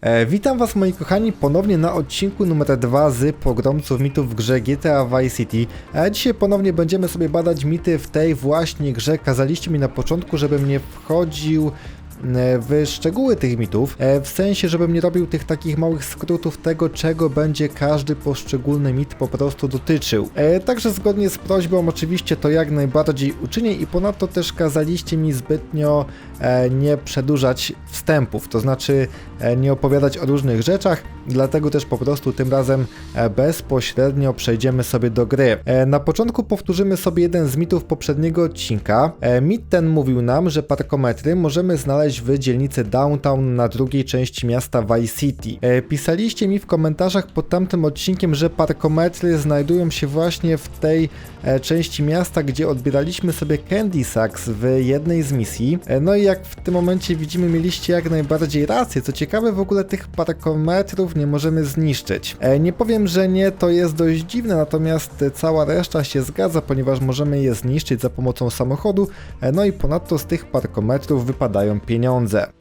E, witam was moi kochani ponownie na odcinku numer 2 z pogromców mitów w grze GTA Vice City. E, dzisiaj ponownie będziemy sobie badać mity w tej właśnie grze. Kazaliście mi na początku, żebym nie wchodził w szczegóły tych mitów, e, w sensie, żebym nie robił tych takich małych skrótów tego, czego będzie każdy poszczególny mit po prostu dotyczył. E, Także zgodnie z prośbą oczywiście to jak najbardziej uczynię i ponadto też kazaliście mi zbytnio e, nie przedłużać wstępów, to znaczy e, nie opowiadać o różnych rzeczach, dlatego też po prostu tym razem e, bezpośrednio przejdziemy sobie do gry. E, Na początku powtórzymy sobie jeden z mitów poprzedniego odcinka. E, Mit ten mówił nam, że parkometry możemy znaleźć w dzielnicy Downtown na drugiej części miasta Vice City. E, Pisaliście mi w komentarzach pod tamtym odcinkiem, że parkometry znajdują się właśnie w tej e, części miasta, gdzie odbieraliśmy sobie Candy Sacks w jednej z misji. E, No i jak w tym momencie widzimy, mieliście jak najbardziej rację. Co ciekawe, w ogóle tych parkometrów nie możemy zniszczyć. E, Nie powiem, że nie, to jest dość dziwne, natomiast cała reszta się zgadza, ponieważ możemy je zniszczyć za pomocą samochodu, e, no i ponadto z tych parkometrów wypadają pieniądze.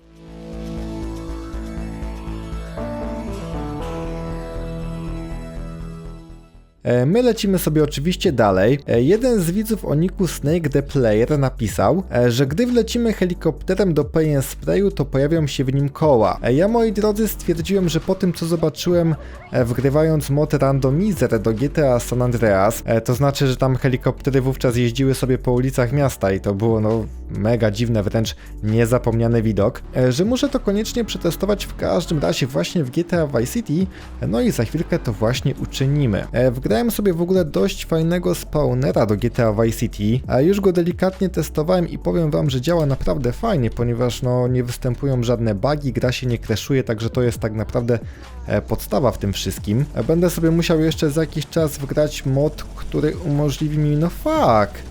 My lecimy sobie oczywiście dalej. E, Jeden z widzów o niku Snake the Player napisał, e, że gdy wlecimy helikopterem do Pay Sprayu, to pojawią się w nim koła. E, Ja moi drodzy stwierdziłem, że po tym co zobaczyłem e, wgrywając mod Randomizer do GTA San Andreas, e, to znaczy, że tam helikoptery wówczas jeździły sobie po ulicach miasta i to było no mega dziwne, wręcz niezapomniany widok, e, że muszę to koniecznie przetestować w każdym razie właśnie w GTA Vice City, e, no i za chwilkę to właśnie uczynimy. E, Wgrałem sobie w ogóle dość fajnego spawnera do GTA Vice City, a już go delikatnie testowałem i powiem wam, że działa naprawdę fajnie, ponieważ no nie występują żadne bugi, gra się nie crashuje, także to jest tak naprawdę e, podstawa w tym wszystkim. E, Będę sobie musiał jeszcze za jakiś czas wgrać mod, który umożliwi mi, no fuck,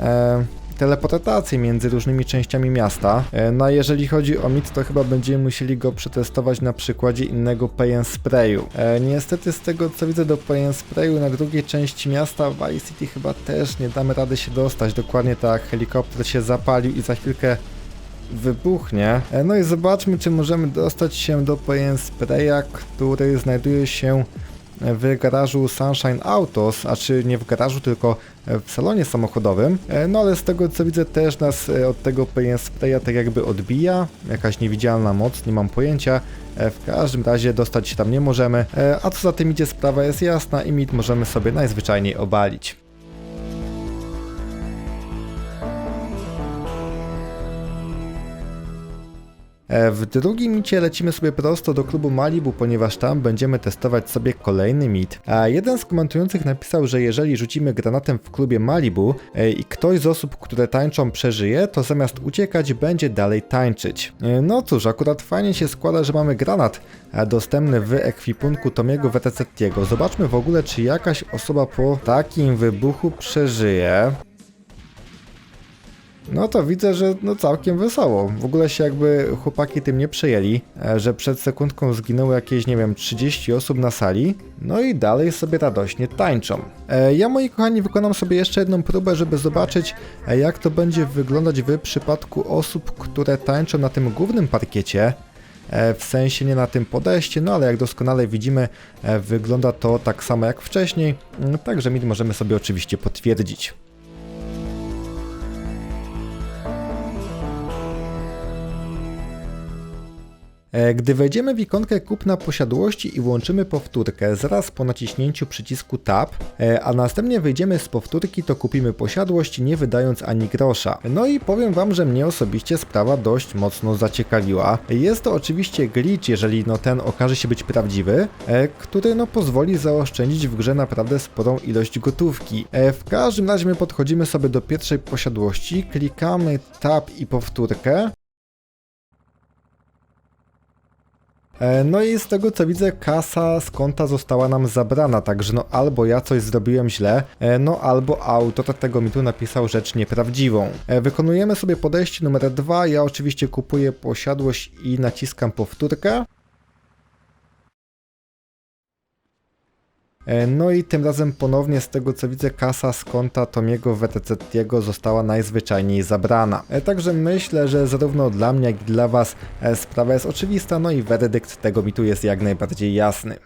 e, teleportację między różnymi częściami miasta. E, No a jeżeli chodzi o mit, to chyba będziemy musieli go przetestować na przykładzie innego Pay Sprayu. E, niestety z tego co widzę do Pay Sprayu na drugiej części miasta Vice City chyba też nie damy rady się dostać. Dokładnie tak, helikopter się zapalił i za chwilkę wybuchnie. E, No i zobaczmy, czy możemy dostać się do Pay and Spraya, który znajduje się w garażu Sunshine Autos, a czy nie w garażu, tylko w salonie samochodowym. E, No ale z tego co widzę też nas e, od tego and Spraya tak jakby odbija, jakaś niewidzialna moc, nie mam pojęcia. E, W każdym razie dostać się tam nie możemy, a co za tym idzie sprawa jest jasna i mit możemy sobie najzwyczajniej obalić. W drugim micie lecimy sobie prosto do klubu Malibu, ponieważ tam będziemy testować sobie kolejny mit. A jeden z komentujących napisał, że jeżeli rzucimy granatem w klubie Malibu e, i ktoś z osób, które tańczą przeżyje, to zamiast uciekać będzie dalej tańczyć. E, No cóż, akurat fajnie się składa, że mamy granat e, dostępny w ekwipunku Tomiego Wetezettiego. Zobaczmy w ogóle, czy jakaś osoba po takim wybuchu przeżyje. No to widzę, że no całkiem wesoło. W ogóle się jakby chłopaki tym nie przejęli, e, że przed sekundką zginęło jakieś, nie wiem, 30 osób na sali, no i dalej sobie radośnie tańczą. E, Ja, moi kochani, wykonam sobie jeszcze jedną próbę, żeby zobaczyć, e, jak to będzie wyglądać w przypadku osób, które tańczą na tym głównym parkiecie. W sensie nie na tym podejście, no ale jak doskonale widzimy, wygląda to tak samo jak wcześniej, Mm, także mit możemy sobie oczywiście potwierdzić. Gdy wejdziemy w ikonkę kupna posiadłości i włączymy powtórkę zaraz po naciśnięciu przycisku Tab, e, a następnie wyjdziemy z powtórki, to kupimy posiadłość nie wydając ani grosza. No i powiem wam, że mnie osobiście sprawa dość mocno zaciekawiła. Jest to oczywiście glitch, jeżeli no ten okaże się być prawdziwy, e, który no pozwoli zaoszczędzić w grze naprawdę sporą ilość gotówki. E, W każdym razie my podchodzimy sobie do pierwszej posiadłości, klikamy Tab i powtórkę, E, No i z tego co widzę, kasa z konta została nam zabrana, także no albo ja coś zrobiłem źle, e, no albo autor tego mitu napisał rzecz nieprawdziwą. E, Wykonujemy sobie podejście numer dwa. ja oczywiście kupuję posiadłość i naciskam powtórkę. No i tym razem ponownie z tego co widzę kasa z konta Tomiego Verzettiego została najzwyczajniej zabrana. E, Także myślę, że zarówno dla mnie jak i dla was e, sprawa jest oczywista, no i werdykt tego mitu jest jak najbardziej jasny.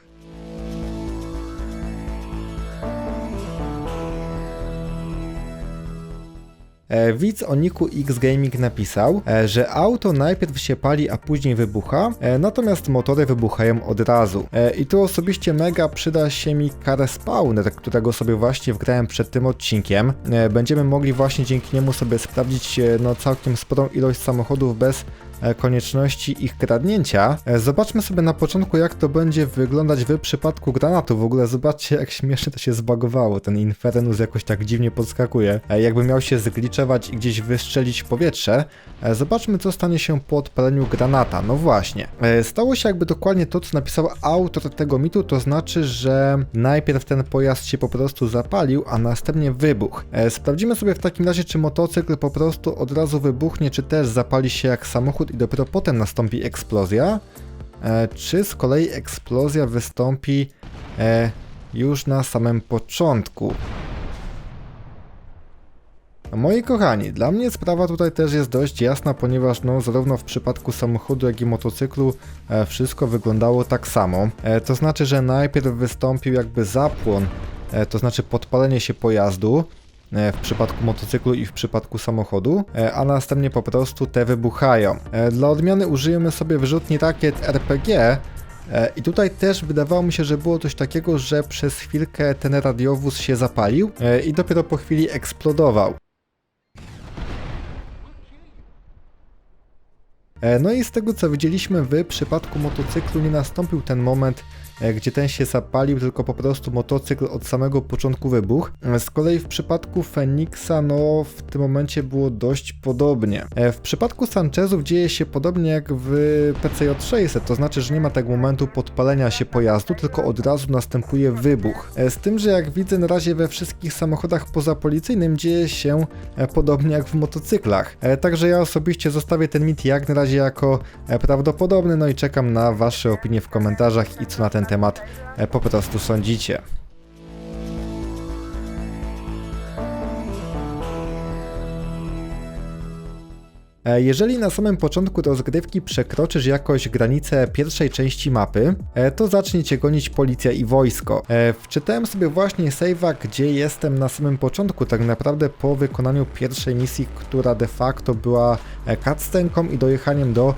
Widz o niku X Gaming napisał, e, że auto najpierw się pali, a później wybucha, e, natomiast motory wybuchają od razu. E, I tu osobiście mega przyda się mi car spawner, którego sobie właśnie wgrałem przed tym odcinkiem. E, Będziemy mogli właśnie dzięki niemu sobie sprawdzić e, no, całkiem sporą ilość samochodów bez e, konieczności ich kradnięcia. E, Zobaczmy sobie na początku, jak to będzie wyglądać w przypadku granatu. W ogóle zobaczcie, jak śmiesznie to się zbagowało. Ten Infernus jakoś tak dziwnie podskakuje. E, Jakby miał się zgliczować i gdzieś wystrzelić w powietrze. E, Zobaczmy, co stanie się po odpaleniu granata. No właśnie. E, Stało się jakby dokładnie to, co napisał autor tego mitu, to znaczy, że najpierw ten pojazd się po prostu zapalił, a następnie wybuchł. E, Sprawdzimy sobie w takim razie, czy motocykl po prostu od razu wybuchnie, czy też zapali się jak samochód i dopiero potem nastąpi eksplozja. E, Czy z kolei eksplozja wystąpi e, już na samym początku. Moi kochani, dla mnie sprawa tutaj też jest dość jasna, ponieważ no, zarówno w przypadku samochodu, jak i motocyklu e, wszystko wyglądało tak samo. E, to znaczy, że najpierw wystąpił jakby zapłon, e, to znaczy podpalenie się pojazdu w przypadku motocyklu i w przypadku samochodu, e, a następnie po prostu te wybuchają. E, Dla odmiany użyjemy sobie wyrzutni rakiet RPG, E, I tutaj też wydawało mi się, że było coś takiego, że przez chwilkę ten radiowóz się zapalił e, i dopiero po chwili eksplodował. E, No i z tego co widzieliśmy w przypadku motocyklu nie nastąpił ten moment, e, gdzie ten się zapalił, tylko po prostu motocykl od samego początku wybuchł. E, Z kolei w przypadku Feniksa, no w tym momencie było dość podobnie. E, W przypadku Sanchezów dzieje się podobnie jak w PCJ600, to znaczy, że nie ma tego momentu podpalenia się pojazdu, tylko od razu następuje wybuch. E, Z tym, że jak widzę na razie we wszystkich samochodach pozapolicyjnym dzieje się e, podobnie jak w motocyklach. E, Także ja osobiście zostawię ten mit jak na razie jako e, prawdopodobny, no i czekam na wasze opinie w komentarzach i co na ten temat e, po prostu sądzicie. E, Jeżeli na samym początku rozgrywki przekroczysz jakoś granicę pierwszej części mapy, e, to zacznie cię gonić policja i wojsko. Wczytałem sobie właśnie save'a, gdzie jestem na samym początku, tak naprawdę po wykonaniu pierwszej misji, która de facto była cutscenką i dojechaniem do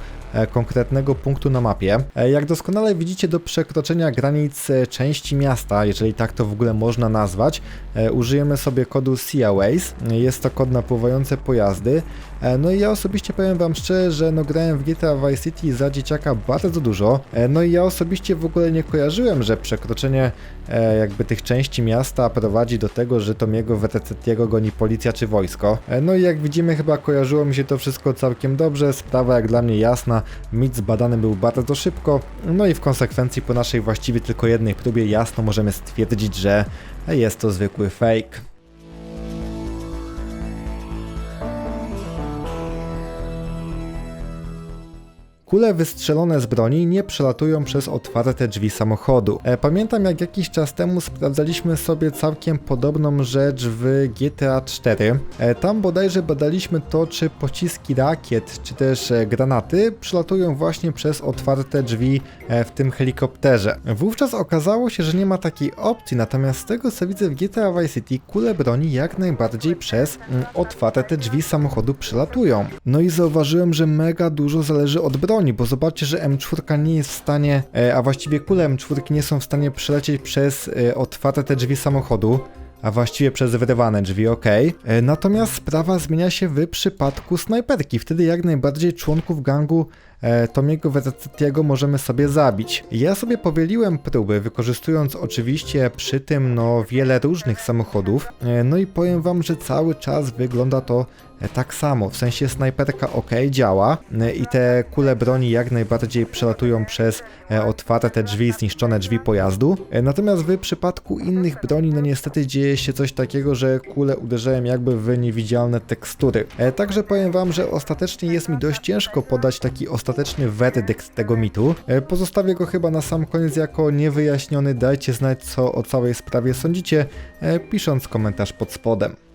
konkretnego punktu na mapie. E, Jak doskonale widzicie, do przekroczenia granic e, części miasta, jeżeli tak to w ogóle można nazwać, e, użyjemy sobie kodu Seaways. Jest to kod na pływające pojazdy. E, No i ja osobiście powiem wam szczerze, że no grałem w GTA Vice City za dzieciaka bardzo dużo. E, No i ja osobiście w ogóle nie kojarzyłem, że przekroczenie e, jakby tych części miasta prowadzi do tego, że Tomiego Verzettiego goni policja czy wojsko. E, No i jak widzimy chyba kojarzyło mi się to wszystko całkiem dobrze, sprawa jak dla mnie jasna, mit zbadany był bardzo szybko, no i w konsekwencji po naszej właściwie tylko jednej próbie jasno możemy stwierdzić, że jest to zwykły fake. Kule wystrzelone z broni nie przelatują przez otwarte drzwi samochodu. E, pamiętam jak jakiś czas temu sprawdzaliśmy sobie całkiem podobną rzecz w GTA 4. E, tam bodajże badaliśmy to, czy pociski rakiet, czy też e, granaty przelatują właśnie przez otwarte drzwi w tym helikopterze. Wówczas okazało się, że nie ma takiej opcji, natomiast z tego co widzę w GTA Vice City kule broni jak najbardziej przez mm, otwarte te drzwi samochodu przelatują. No i zauważyłem, że mega dużo zależy od broni, bo zobaczcie, że M4 nie jest w stanie, e, a właściwie kule M4 nie są w stanie przelecieć przez e, otwarte te drzwi samochodu. A właściwie przez wyrywane drzwi, ok. E, Natomiast sprawa zmienia się w przypadku snajperki. Wtedy jak najbardziej członków gangu Tomiego Verzettiego możemy sobie zabić. Ja sobie powieliłem próby, wykorzystując oczywiście przy tym no wiele różnych samochodów. No i powiem wam, że cały czas wygląda to tak samo, w sensie snajperka ok, działa e, i te kule broni jak najbardziej przelatują przez e, otwarte te drzwi, zniszczone drzwi pojazdu. E, Natomiast w przypadku innych broni, no niestety dzieje się coś takiego, że kule uderzają jakby w niewidzialne tekstury. E, Także powiem wam, że ostatecznie jest mi dość ciężko podać taki ostateczny werdykt tego mitu. E, Pozostawię go chyba na sam koniec jako niewyjaśniony. Dajcie znać, co o całej sprawie sądzicie, e, pisząc komentarz pod spodem.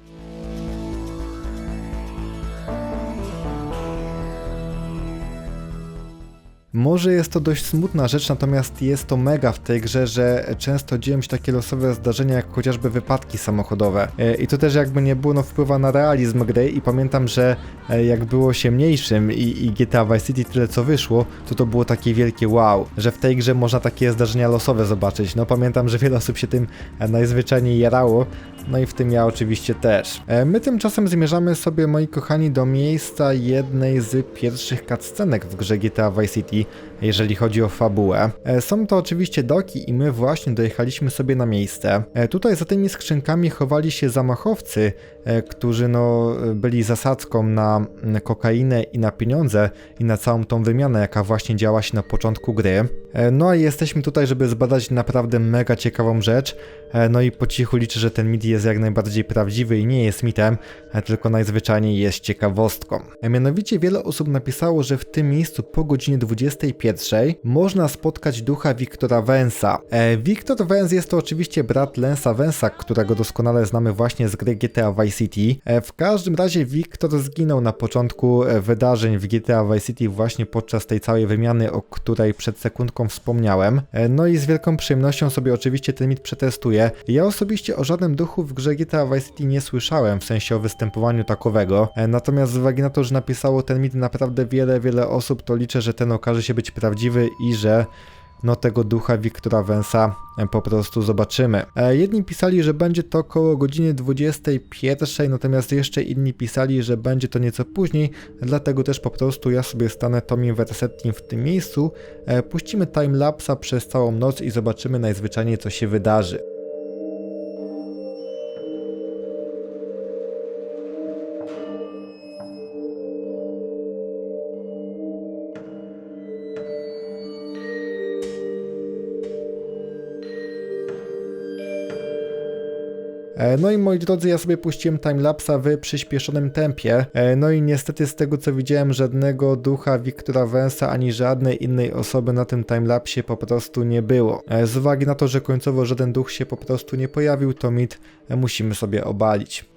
Może jest to dość smutna rzecz, natomiast jest to mega w tej grze, że często dzieją się takie losowe zdarzenia, jak chociażby wypadki samochodowe. E, I to też jakby nie było, no wpływa na realizm gry i pamiętam, że e, jak było się mniejszym i, i GTA Vice City tyle co wyszło, to to było takie wielkie wow, że w tej grze można takie zdarzenia losowe zobaczyć. No pamiętam, że wiele osób się tym e, najzwyczajniej jarało, no i w tym ja oczywiście też. My tymczasem zmierzamy sobie, moi kochani, do miejsca jednej z pierwszych cutscenek w grze GTA Vice City, jeżeli chodzi o fabułę. E, Są to oczywiście doki i my właśnie dojechaliśmy sobie na miejsce. E, Tutaj za tymi skrzynkami chowali się zamachowcy, e, którzy no byli zasadzką na kokainę i na pieniądze i na całą tą wymianę, jaka właśnie działa się na początku gry. No i jesteśmy tutaj, żeby zbadać naprawdę mega ciekawą rzecz. No i po cichu liczę, że ten mit jest jak najbardziej prawdziwy i nie jest mitem, tylko najzwyczajniej jest ciekawostką. Mianowicie wiele osób napisało, że w tym miejscu po godzinie 21 można spotkać ducha Wiktora Wensa. E, Wiktor Wens jest to oczywiście brat Lensa Wensa, którego doskonale znamy właśnie z gry GTA Vice City. E, W każdym razie Wiktor zginął na początku e, wydarzeń w GTA Vice City właśnie podczas tej całej wymiany, o której przed sekundką wspomniałem. E, No i z wielką przyjemnością sobie oczywiście ten mit przetestuję. Ja osobiście o żadnym duchu w grze GTA Vice City nie słyszałem, w sensie o występowaniu takowego. E, Natomiast z uwagi na to, że napisało ten mit naprawdę wiele, wiele osób, to liczę, że ten okaże się być prawdziwy i że no tego ducha Wiktora Wensa e, po prostu zobaczymy. E, jedni pisali, że będzie to około godziny 21, natomiast jeszcze inni pisali, że będzie to nieco później, dlatego też po prostu ja sobie stanę Tomim Versettim w tym miejscu, e, puścimy timelapsa przez całą noc i zobaczymy najzwyczajniej co się wydarzy. No i moi drodzy, ja sobie puściłem timelapsa w przyspieszonym tempie. E, No i niestety z tego co widziałem, żadnego ducha Wiktora Wensa ani żadnej innej osoby na tym timelapsie po prostu nie było. E, Z uwagi na to, że końcowo żaden duch się po prostu nie pojawił, to mit e, musimy sobie obalić.